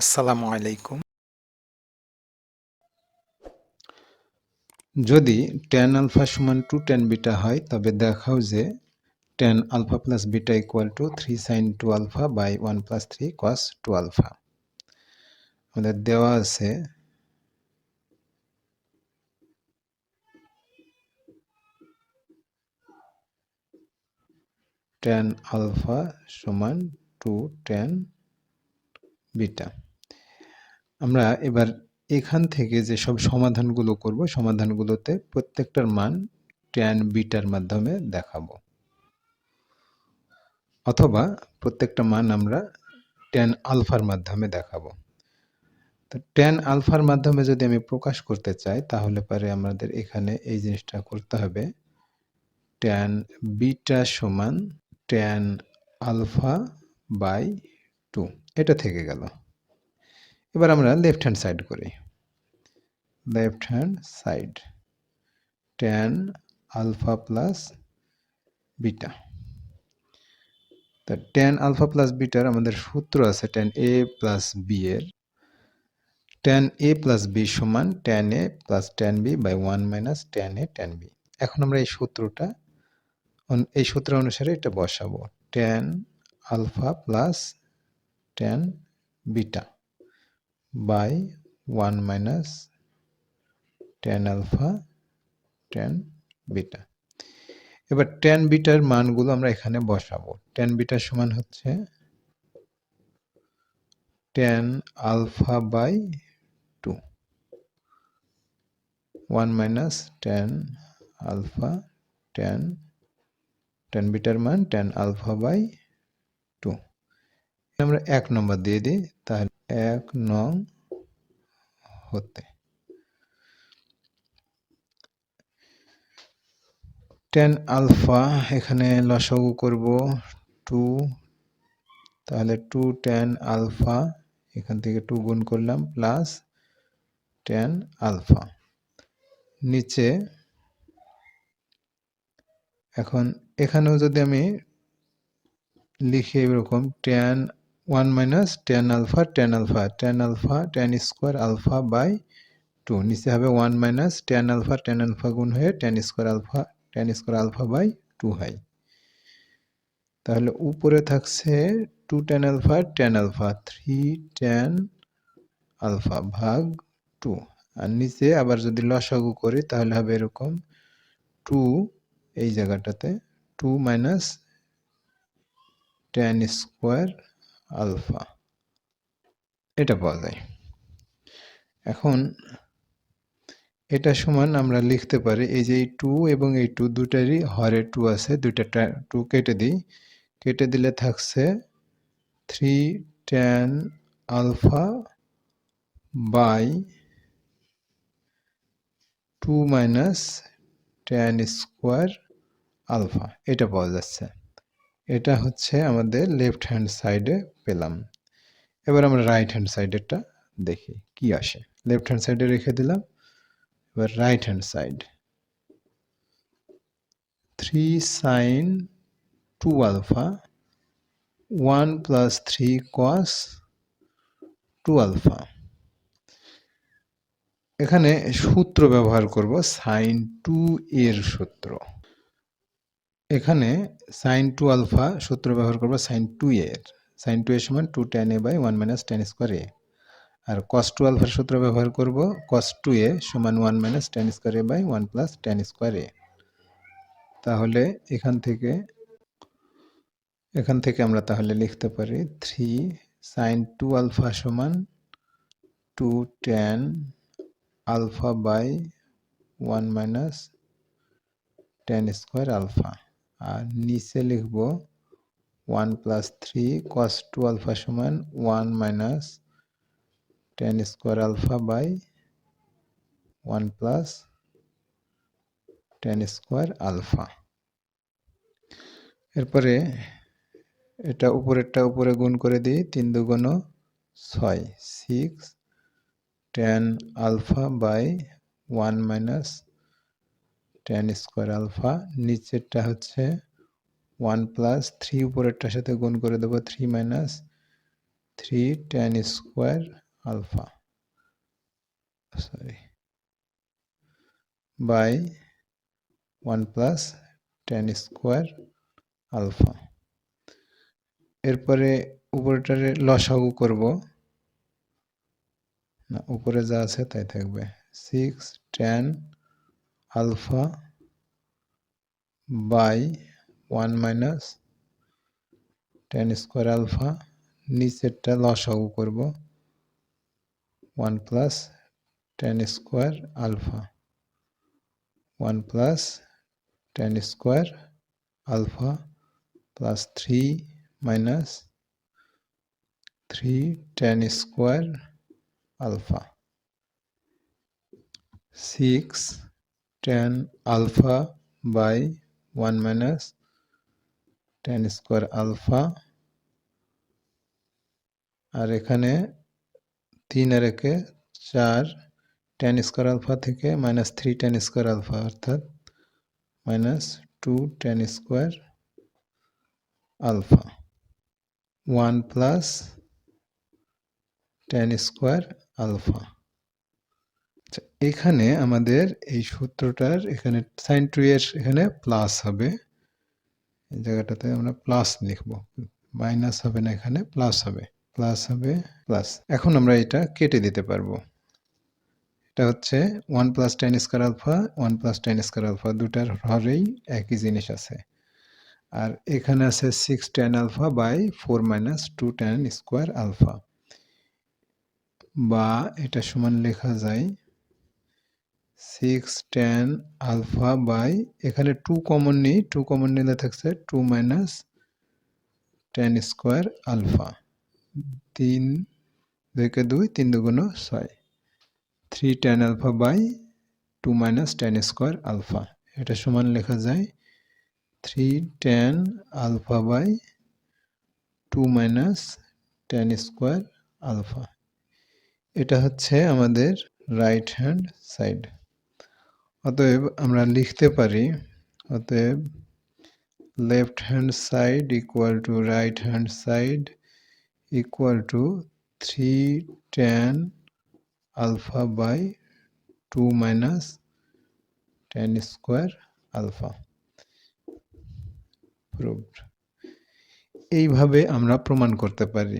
আসসালামু আলাইকুম। যদি টেন আলফা সমান টু টেন বিটা হয়, তবে দেখাও যে tan alpha plus beta equal to three sine two alpha by one plus three cos two alpha আমাদের দেওয়া আছে ট্যান আলফা সমান টু ট্যান বিটা আমরা এবার এখান থেকে যে সব সমাধানগুলো করব, সমাধানগুলোতে প্রত্যেকটার মান ট্যান বিটার মাধ্যমে দেখাবো। অথবা প্রত্যেকটা মান আমরা ট্যান আলফার মাধ্যমে দেখাবো। তো ট্যান আলফার মাধ্যমে যদি আমি প্রকাশ করতে চাই, তাহলে পরে আমাদের এখানে এই জিনিসটা করতে হবে। ট্যান বিটা সমান ট্যান আলফা বাই টু। এটা থেকে গেল। এবার আমরা লেফট হ্যান্ড সাইড করি। Left hand side tan alpha plus beta তা ট্যান আলফা প্লাস বিটার আমাদের সূত্র আছে ট্যান এ প্লাস বি এর। ট্যান এ প্লাস বি সমান tan A plus tan B by one minus tan A tan B এখন আমরা এই সূত্রটা এই সূত্র অনুসারে এটা বসাবো। Tan alpha plus tan beta by one minus tan alpha tan beta এবার ট্যান বিটার মানগুলো আমরা এখানে বসাবো। ট্যান বিটার সমান হচ্ছে tan alpha by two one minus tan alpha tan tan bitter মান ট্যান আলফা বাই আমরা এক নম্বর দিয়ে দিই, তাহলে এক নং হতে। টেন আলফা এখানে লসাগু করব টু তাহলে টু টেন আলফা এখান থেকে টু গুণ করলাম প্লাস টেন আলফা নিচে এখন এখানেও যদি আমি লিখি এরকম tan one minus tan alpha tan alpha tan alpha tan square alpha by two নিচে হবে one minus tan alpha tan alpha গুণ হয়ে tan square alpha tan square alpha by two হয়। তাহলে উপরে থাকছে two tan alpha tan alpha three tan alpha ভাগ two আর নিচে আবার যদি লসাগু করি, তাহলে হবে এরকম টু এই জায়গাটাতে two minus tan square alpha. এটা পাওয়া যায়। এখন এটা সমান আমরা লিখতে পারি এই যে এই টু এবং এই টু দুটারই হরে টু আছে, দুইটা টু কেটে দিই। কেটে দিলে থাকছে three tan alpha by two minus tan square alpha. এটা পাওয়া যাচ্ছে। এটা হচ্ছে আমাদের লেফট হ্যান্ড সাইডে পেলাম। এবার আমরা রাইট হ্যান্ড সাইডেরটা দেখি, কি আসে? লেফট হ্যান্ড সাইডে রেখে দিলাম, এবার right hand side three sine two alpha one plus three cos two alpha এখানে সূত্র ব্যবহার করব সাইন টু এর সূত্র। এখানে সাইন টু আলফা সূত্র ব্যবহার করব সাইন টু এর। সাইন টু এর সমান two tan A by one minus tan square A R cos two আলফার সূত্র ব্যবহার করব কস টু এ সমান one minus tan square A by one plus tan square A তাহলে এখান থেকে এখান থেকে আমরা তাহলে লিখতে পারি থ্রি সাইন টু আলফা সমান two tan alpha by one minus tan square alpha আর নিচে লিখব one plus three cos two alpha সমান one minus tan square alpha by one plus tan square alpha. এরপরে এটা উপরেরটা উপরে গুণ করে দিই, তিন দুগুণ ছয় six tan alpha by one minus tan square alpha নিচেরটা হচ্ছে ওয়ান প্লাস থ্রি উপরেরটার সাথে গুণ করে দেবো three minus three tan square alpha sorry by one plus tan square alpha এরপরে উপরেটারে লসাগু করব। না, উপরে যা আছে তাই থাকবে। Six tan alpha by one minus tan square alpha নিচেরটা লসাগু করব one plus tan square alpha. One plus tan square alpha plus three minus three tan square alpha. Six tan alpha by one minus tan square alpha আর এখানে তিন আর একে চার tan square alpha থেকে minus three tan square alpha অর্থাৎ minus two tan square alpha one plus tan square alpha এখানে আমাদের এই সূত্রটার এখানে সাইন টু এর এখানে প্লাস হবে। এই জায়গাটাতে আমরা প্লাস লিখব। মাইনাস হবে না এখানে প্লাস হবে। প্লাস হবে প্লাস এখন আমরা এটা কেটে দিতে পারব। এটা হচ্ছে one plus tan square alpha one plus tan square alpha দুটার হরেই একই জিনিস আছে। আর এখানে আছে six tan alpha by four minus two tan square alpha বা এটা সমান লেখা যায় সিক্স টেন আলফা বাই এখানে টু কমন নেই টু কমন নিলে থাকছে two minus tan square alpha তিন দুইকে দুই, তিন দুগুণ ছয়। Three tan alpha by two minus tan square alpha এটা সমান লেখা যায় three tan alpha by two minus tan square alpha এটা হচ্ছে আমাদের রাইট হ্যান্ড সাইড অতএব আমরা লিখতে পারি, অতএব left hand side equal to right hand side equal to three tan alpha by two minus tan square alpha proved এইভাবে আমরা প্রমাণ করতে পারি।